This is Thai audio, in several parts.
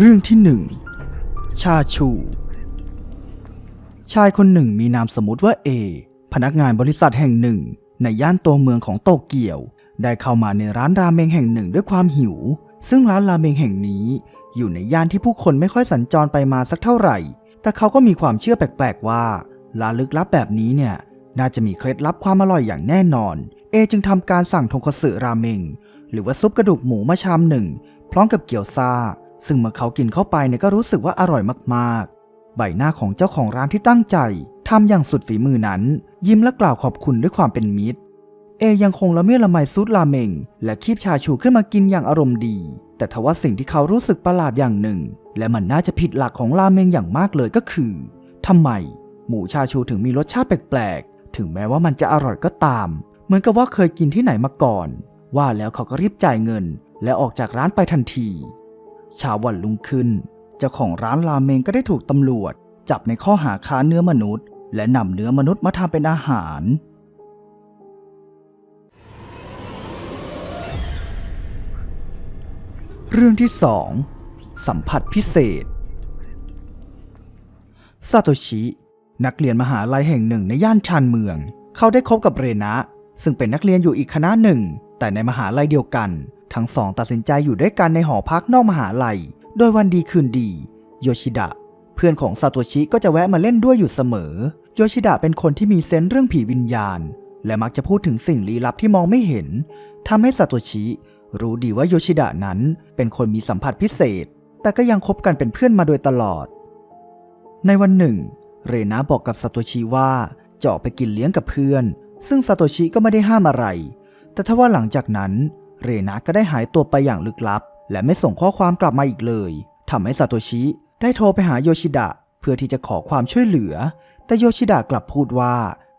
เรื่องที่หนึ่งชาชู ชายคนหนึ่งมีนามสมมุติว่าเอ พนักงานบริษัทแห่งหนึ่ง ในย่านตัวเมืองของโตเกียว ได้เข้ามาในร้านราเมงแห่งหนึ่งด้วยความหิว ซึ่งร้านราเมงแห่งนี้ อยู่ในย่านที่ผู้คนไม่ค่อยสัญจรไปมาสักเท่าไหร่ แต่เขาก็มีความเชื่อแปลกๆว่าร้านลึกลับแบบนี้เนี่ย น่าจะมีเคล็ดลับความอร่อยอย่างแน่นอน เอจึงทำการสั่งทงคัตสึราเมง หรือว่าซุปกระดูกหมูมาชามหนึ่ง พร้อมกับเกี๊ยวซา ซึ่งเมื่อเขากินเข้าไปเนี่ยก็รู้สึกว่าอร่อยมากๆ ใบหน้าของเจ้าของร้านที่ตั้งใจทำอย่างสุดฝีมือนั้น ยิ้มและกล่าวขอบคุณด้วยความเป็นมิตร เอยังคงละเมียดละไมซุดราเมง และคีบชาชูขึ้นมากินอย่างอารมณ์ดี แต่ทว่าสิ่งที่เขารู้สึกประหลาดอย่างหนึ่ง และมันน่าจะผิดหลักของราเมงอย่างมากเลยก็คือทำไม หมูชาชูถึงมีรสชาติแปลกๆ ถึงแม้ว่ามันจะอร่อยก็ตาม เหมือนกับว่าเคยกินที่ไหนมาก่อน ว่าแล้วเขาก็รีบจ่ายเงิน และออกจากร้านไปทันที เช้าวันรุ่งขึ้น เจ้าของร้านราเมงก็ได้ถูกตำรวจ จับในข้อหาค้าเนื้อมนุษย์ และนำเนื้อมนุษย์มาทำเป็นอาหาร เรื่องที่สองสัมผัสพิเศษซาโตชิ นักเรียนมหาลัยแห่งหนึ่งในย่านชานเมือง เขาได้คบกับเรนะ ซึ่งเป็นนักเรียนอยู่อีกคณะหนึ่ง แต่ในมหาลัยเดียวกัน ทั้งสองตัดสินใจอยู่ด้วยกันในหอพักนอกมหาลัย โดยวันดีคืนดี โยชิดะ เพื่อนของซาโตชิก็จะแวะมาเล่นด้วยอยู่เสมอ โยชิดะเป็นคนที่มีเซนส์เรื่องผีวิญญาณ และมักจะพูดถึงสิ่งลี้ลับที่มองไม่เห็นทำให้ซาโตชิ รู้ดีว่าโยชิดะนั้นเป็นคนมีสัมผัสพิเศษ แต่ก็ยังคบกันเป็นเพื่อนมาโดยตลอด ในวันหนึ่ง เรนาบอกกับซาโตชิว่าจะออกไปกินเลี้ยงกับเพื่อน ซึ่งซาโตชิก็ไม่ได้ห้ามอะไร แต่ทว่าหลังจากนั้น เรนาก็ได้หายตัวไปอย่างลึกลับ และไม่ส่งข้อความกลับมาอีกเลยทำให้ซาโตชิได้โทรไปหาโยชิดะ เพื่อที่จะขอความช่วยเหลือ แต่โยชิดะกลับพูดว่า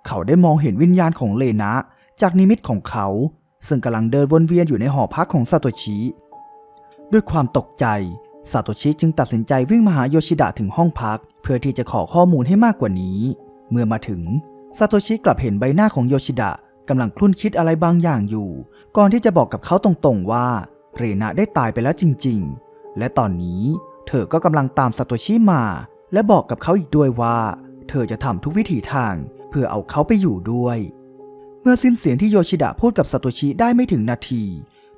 เขาได้มองเห็นวิญญาณของเรนะ จากนิมิตของเขา ซึ่งกำลังเดินวนเวียนอยู่ในหอพักของซาโตชิ ด้วยความตกใจซาโตชิจึงตัดสินใจวิ่งมาหาโยชิดะถึงห้องพัก เพื่อที่จะขอข้อมูลให้มากกว่านี้ เมื่อมาถึงซาโตชิกลับเห็นใบหน้าของโยชิดะ กำลังคลุ่นคิดอะไรบางอย่างอยู่ ก่อนที่จะบอกกับเขาตรงๆว่า เรนะได้ตายไปแล้วจริงๆ และตอนนี้เธอก็กำลังตามซาโตชิมา และบอกกับเขาอีกด้วยว่า เธอจะทำทุกวิถีทางเพื่อเอาเขาไปอยู่ด้วย เมื่อสิ้นเสียงที่โยชิดะพูดกับซาโตชิได้ไม่ถึงนาที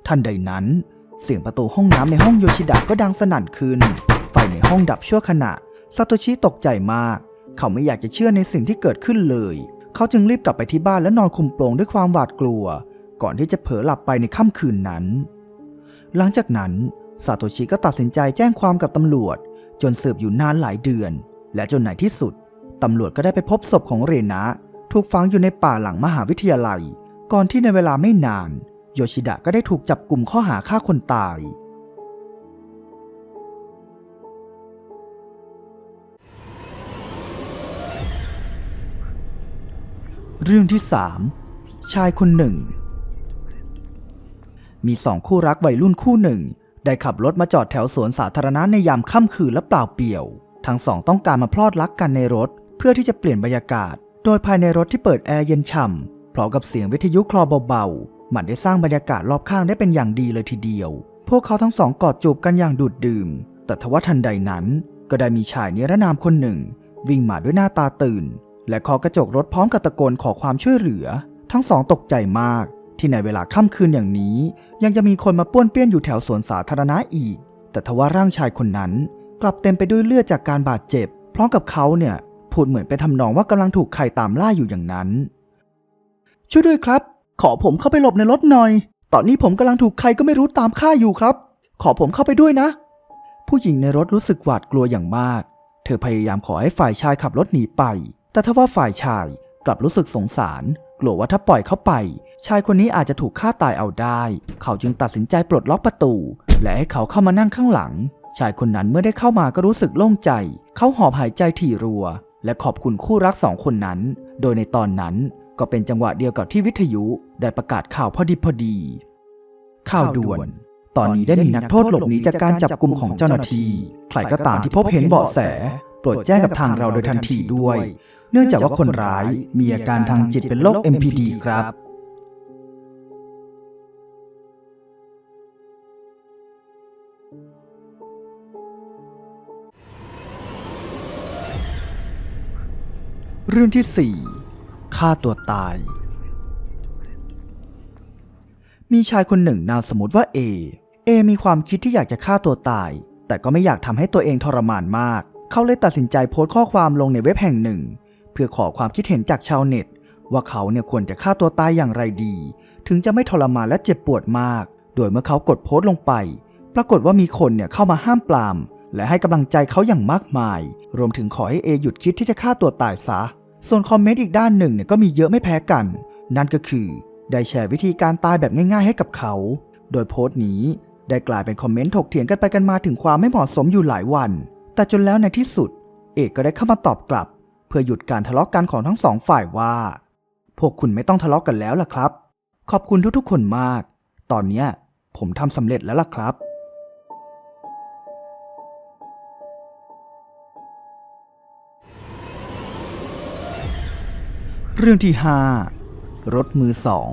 ทันใดนั้น เสียงประตูห้องน้ำในห้องโยชิดะก็ดังสนั่นขึ้น ไฟในห้องดับชั่วขณะซาโตชิตกใจมาก เขาไม่อยากจะเชื่อในสิ่งที่เกิดขึ้นเลย เขาจึงรีบกลับไปที่บ้านและนอนคุมโปงด้วยความหวาดกลัว ก่อนที่จะเผลอหลับไปในค่ำคืนนั้น หลังจากนั้นซาโตชิก็ตัดสินใจแจ้งความกับตำรวจ จนสืบอยู่นานหลายเดือน และจนในที่สุดตำรวจก็ได้ไปพบศพของเรนะ ถูกฝังอยู่ในป่าหลังมหาวิทยาลัย ก่อนที่ในเวลาไม่นาน โยชิดะก็ได้ถูกจับกลุ่มข้อหาฆ่าคนตาย เรื่องที่สามชายคนหนึ่ง มีสองคู่รักวัยรุ่นคู่หนึ่ง ได้ขับรถมาจอดแถวสวนสาธารณะในยามค่ำคืนและเปล่าเปลี่ยว ทั้งสองต้องการมาพลอดรักกันในรถ เพื่อที่จะเปลี่ยนบรรยากาศ โดยภายในรถที่เปิดแอร์เย็นฉ่ำพร้อมกับเสียงวิทยุคลอเบาๆ มันได้สร้างบรรยากาศรอบข้างได้เป็นอย่างดีเลยทีเดียว พวกเขาทั้งสองกอดจูบกันอย่างดูดดื่ม แต่ทว่าทันใดนั้น ก็ได้มีชายนิรนามคนหนึ่ง วิ่งมาด้วยหน้าตาตื่น และเคาะกระจกรถพร้อมกับตะโกนขอความช่วยเหลือ ทั้งสองตกใจมาก ที่ในเวลาค่ำคืนอย่างนี้ ยังจะมีคนมาป้วนเปี้ยนอยู่แถวสวนสาธารณะอีก แต่ทว่าร่างชายคนนั้น กลับเต็มไปด้วยเลือดจากการบาดเจ็บ พร้อมกับเขาเนี่ยพูดเหมือนไปทำนองว่ากำลังถูกใครตามล่าอยู่อย่างนั้น ช่วยด้วยครับ ขอผมเข้าไปหลบในรถหน่อย ตอนนี้ผมกำลังถูกใครก็ไม่รู้ตามฆ่าอยู่ครับ ขอผมเข้าไปด้วยนะ ผู้หญิงในรถรู้สึกหวาดกลัวอย่างมาก เธอพยายามขอให้ฝ่ายชายขับรถหนีไป แต่ถ้าว่าฝ่ายชายกลับรู้สึกสงสาร กลัวว่าถ้าปล่อยเขาไป ชายคนนี้อาจจะถูกฆ่าตายเอาได้ เขาจึงตัดสินใจปลดล็อกประตู และให้เขาเข้ามานั่งข้างหลัง ชายคนนั้นเมื่อได้เข้ามาก็รู้สึกโล่งใจ เขาหอบหายใจถี่รัว และขอบคุณคู่รักสองคนนั้น โดยในตอนนั้นก็เป็นจังหวะเดียวกับที่วิทยุได้ประกาศข่าวพอดีพอดี ข่าวด่วน ตอนนี้ได้มีนักโทษหลบหนีจากการจับกลุ่มของเจ้าหน้าที่ ใครก็ตามที่พบเห็นเบาะแส โปรดแจ้งกับทางเราโดยทันทีด้วย เนื่องจากว่าคนร้ายมีอาการทางจิตเป็นโรค MPD ครับ เรื่องที่ 4ฆ่าตัวตาย มีชายคนหนึ่งนามสมมติว่าเอเอมีความคิดที่อยากจะฆ่าตัวตาย แต่ก็ไม่อยากทำให้ตัวเองทรมานมาก เขาเลยตัดสินใจโพสต์ข้อความลงในเว็บแห่งหนึ่ง พื่อขอความคิดเห็นจากชาวเน็ต ว่าเขาเนี่ยควรจะฆ่าตัวตายอย่างไรดี ถึงจะไม่ทรมานและเจ็บปวดมาก โดยเมื่อเขากดโพสต์ลงไป ปรากฏว่ามีคนเนี่ยเข้ามาห้ามปราม และให้กำลังใจเขาอย่างมากมาย รวมถึงขอให้เอหยุดคิดที่จะฆ่าตัวตายซะ ส่วนคอมเมนต์อีกด้านหนึ่งเนี่ยก็มีเยอะไม่แพ้กัน นั่นก็คือ ได้แชร์วิธีการตายแบบง่าย ๆ ให้กับเขา โดยโพสต์นี้ได้กลายเป็นคอมเมนต์ถกเถียงกันไปกันมาถึงความไม่เหมาะสมอยู่หลายวัน แต่จนแล้วในที่สุด เอกก็ได้เข้ามาตอบกลับ เพื่อหยุดการทะเลาะกันของทั้งสองฝ่ายว่า พวกคุณไม่ต้องทะเลาะกันแล้วล่ะครับ ขอบคุณทุกๆคนมาก ตอนเนี้ผมทำสำเร็จแล้วล่ะครับเรื่องที่ 5 รถมือสอง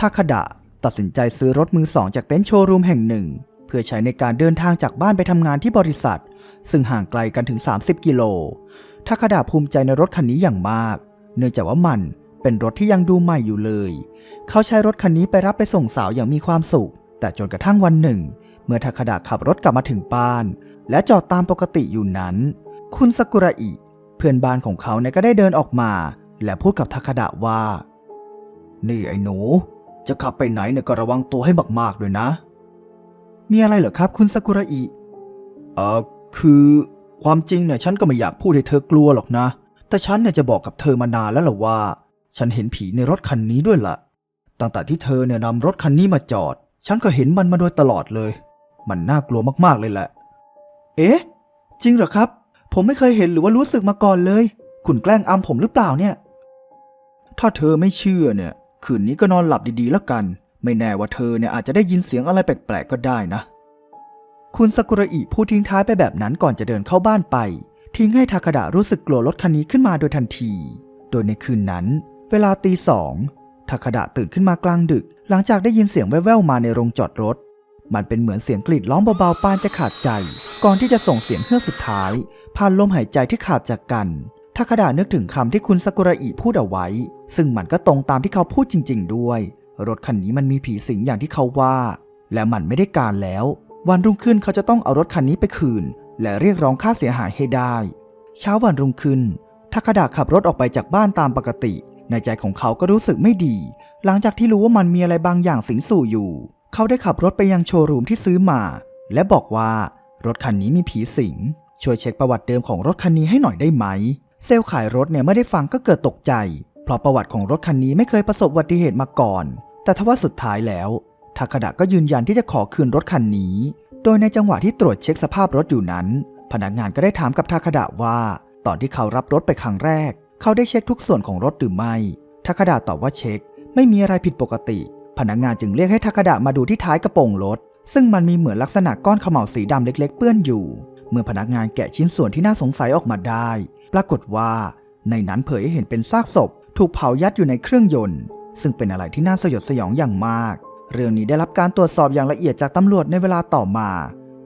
ทาคดะตัดสินใจซื้อรถมือสองจากเต็นท์โชว์รูมแห่งหนึ่ง เพื่อใช้ในการเดินทางจากบ้านไปทำงานที่บริษัท ซึ่งห่างไกลกันถึง 30 กิโลทาคดะภูมิใจในรถคันนี้อย่างมาก เนื่องจากว่ามันเป็นรถที่ยังดูใหม่อยู่เลย เขาใช้รถคันนี้ไปรับไปส่งสาวอย่างมีความสุข แต่จนกระทั่งวันหนึ่ง เมื่อทาคดะขับรถกลับมาถึงบ้าน และจอดตามปกติอยู่นั้น คุณซากุระอิเพื่อนบ้านของเขาเนี่ยก็ได้เดินออกมา และพูดกับทาคดะว่า นี่ไอ้หนู จะขับไปไหนเนี่ยก็ระวังตัวให้มากๆด้วยนะ มีอะไรเหรอครับ คุณซากุระอิเออ คือความจริงเนี่ยฉันก็ไม่อยากพูดให้เธอกลัวหรอกนะ แต่ฉันเนี่ยจะบอกกับเธอมานานแล้วล่ะว่า ฉันเห็นผีในรถคันนี้ด้วยล่ะ ตั้งแต่ที่เธอเนี่ยนำรถคันนี้มาจอด ฉันก็เห็นมันมาโดยตลอดเลย มันน่ากลัวมากๆเลยแหละ เอ๊ะ จริงเหรอครับ ผมไม่เคยเห็นหรือว่ารู้สึกมาก่อนเลย คุณแกล้งอำผมหรือเปล่าเนี่ย ถ้าเธอไม่เชื่อเนี่ย คืนนี้ก็นอนหลับดีๆแล้วกัน ไม่แน่ว่าเธอเนี่ยอาจจะได้ยินเสียงอะไรแปลกๆก็ได้นะ คุณซากุระอิพูดทิ้งท้ายไปแบบนั้นก่อนจะเดินเข้าบ้านไป ทิ้งให้ทาคดะรู้สึกกลัวรถคันนี้ขึ้นมาโดยทันที โดยในคืนนั้น เวลาตีสองทาคดะตื่นขึ้นมากลางดึก หลังจากได้ยินเสียงแว่วๆมาในโรงจอดรถ มันเป็นเหมือนเสียงกรีดร้องเบาๆปานจะขาดใจ ก่อนที่จะส่งเสียงเฮือกสุดท้าย ผ่านลมหายใจที่ขาดจากกันทาคดะนึกถึงคำที่คุณซากุระอิพูดเอาไว้ ซึ่งมันก็ตรงตามที่เขาพูดจริง ๆ ด้วย รถคันนี้มันมีผีสิงอย่างที่เขาว่า และมันไม่ได้การแล้ว วันรุ่งขึ้นเขาจะต้องเอารถคันนี้ไปคืน และเรียกร้องค่าเสียหายให้ได้ เช้าวันรุ่งขึ้นทาคดะขับรถออกไปจากบ้านตามปกติ ในใจของเขาก็รู้สึกไม่ดี หลังจากที่รู้ว่ามันมีอะไรบางอย่างสิงสู่อยู่ เขาได้ขับรถไปยังโชว์รูมที่ซื้อมา และบอกว่ารถคันนี้มีผีสิง ช่วยเช็คประวัติเดิมของรถคันนี้ให้หน่อยได้ไหม เซลล์ขายรถเนี่ยไม่ได้ฟังก็เกิดตกใจ เพราะประวัติของรถคันนี้ไม่เคยประสบอุบัติเหตุมาก่อน แต่ทว่าสุดท้ายแล้ว ทาคดะก็ยืนยันที่จะขอคืนรถคันนี้ โดยในจังหวะที่ตรวจเช็คสภาพรถอยู่นั้น พนักงานก็ได้ถามกับทาคดะว่า ตอนที่เขารับรถไปครั้งแรก เขาได้เช็คทุกส่วนของรถหรือไม่ทาคดะตอบว่าเช็ค ไม่มีอะไรผิดปกติ พนักงานจึงเรียกให้ทาคดะมาดูที่ท้ายกระโปรงรถ ซึ่งมันมีเหมือนลักษณะก้อนขม่าวสีดำเล็ก ๆ เปื้อนอยู่ เมื่อพนักงานแกะชิ้นส่วนที่น่าสงสัยออกมาได้ ปรากฏว่า ในนั้นเผยให้เห็นเป็นซากศพ ถูกเผายัดอยู่ในเครื่องยนต์ ซึ่งเป็นอะไรที่น่าสยดสยองอย่างมาก เรื่องนี้ได้รับการตรวจสอบอย่างละเอียดจากตำรวจในเวลาต่อมา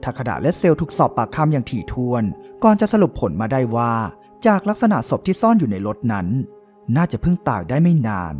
ทาคดะและเซลถูกสอบปากคำอย่างถี่ถ้วน ก่อนจะสรุปผลมาได้ว่า จากลักษณะศพที่ซ่อนอยู่ในรถนั้น น่าจะเพิ่งตายได้ไม่นาน